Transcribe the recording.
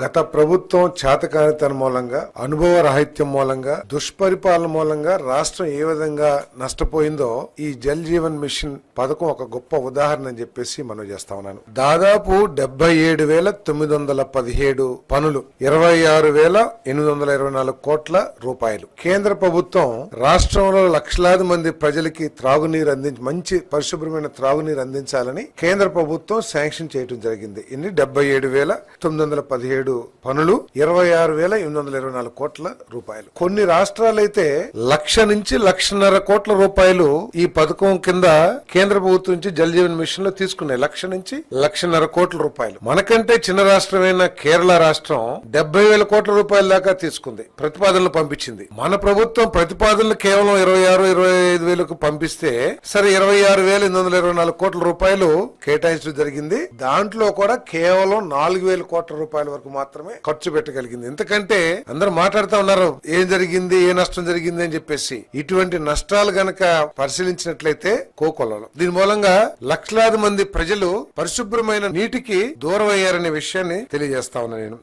గత ప్రభుత్వం చేతకానితనం మూలంగా అనుభవ రాహిత్యం మూలంగా దుష్పరిపాలన మూలంగా రాష్ట్రం ఏ విధంగా నష్టపోయిందో ఈ జల్ జీవన్ మిషన్ పథకం ఒక గొప్ప ఉదాహరణ అని చెప్పేసి మనం చేస్తా ఉన్నాను. దాదాపు డెబ్బై ఏడు వేల తొమ్మిది వందల పదిహేడు పనులు ఇరవై ఆరు వేల ఎనిమిది వందల ఇరవై నాలుగు కోట్ల రూపాయలు. కేంద్ర ప్రభుత్వం రాష్ట్రంలో లక్షలాది మంది ప్రజలకి త్రాగునీరు అందించి మంచి పరిశుభ్రమైన త్రాగునీరు అందించాలని కేంద్ర ప్రభుత్వం శాంక్షన్ చేయడం జరిగింది. ఇన్ని డెబ్బై ఏడు వేల తొమ్మిది వందల పదిహేడు పనులు ఇరవై ఆరు వేల ఎనిమిది వందల ఇరవై నాలుగు కోట్ల రూపాయలు. కొన్ని రాష్ట్రాలైతే లక్ష నుంచి లక్షన్నర కోట్ల రూపాయలు ఈ పథకం కింద కేంద్ర ప్రభుత్వం నుంచి జల్ జీవన్ మిషన్లో తీసుకున్నాయి. లక్ష నుంచి లక్షన్నర కోట్ల రూపాయలు. మనకంటే చిన్న రాష్ట్రమైన కేరళ రాష్ట్రం డెబ్బై వేల కోట్ల రూపాయల దాకా తీసుకుంది. ప్రతిపాదనలు పంపించింది. మన ప్రభుత్వం ప్రతిపాదనలు కేవలం ఇరవై ఆరు ఇరవై ఐదు వేలకు పంపిస్తే సరే ఇరవై ఆరు వేల ఎనిమిది వందల ఇరవై నాలుగు కోట్ల రూపాయలు కేటాయించడం జరిగింది. దాంట్లో కూడా కేవలం నాలుగు వేల కోట్ల రూపాయల వరకు మాత్రమే ఖర్చు పెట్టగలిగింది. ఎందుకంటే అందరూ మాట్లాడుతూ ఉన్నారు ఏం జరిగింది ఏ నష్టం జరిగింది అని చెప్పేసి. ఇటువంటి నష్టాలు గనక పరిశీలించినట్లయితే కోకొల్లలో. దీని మూలంగా లక్షలాది మంది ప్రజలు పరిశుభ్రమైన నీటికి దూరం అయ్యారనే విషయాన్ని తెలియజేస్తా ఉన్నా నేను.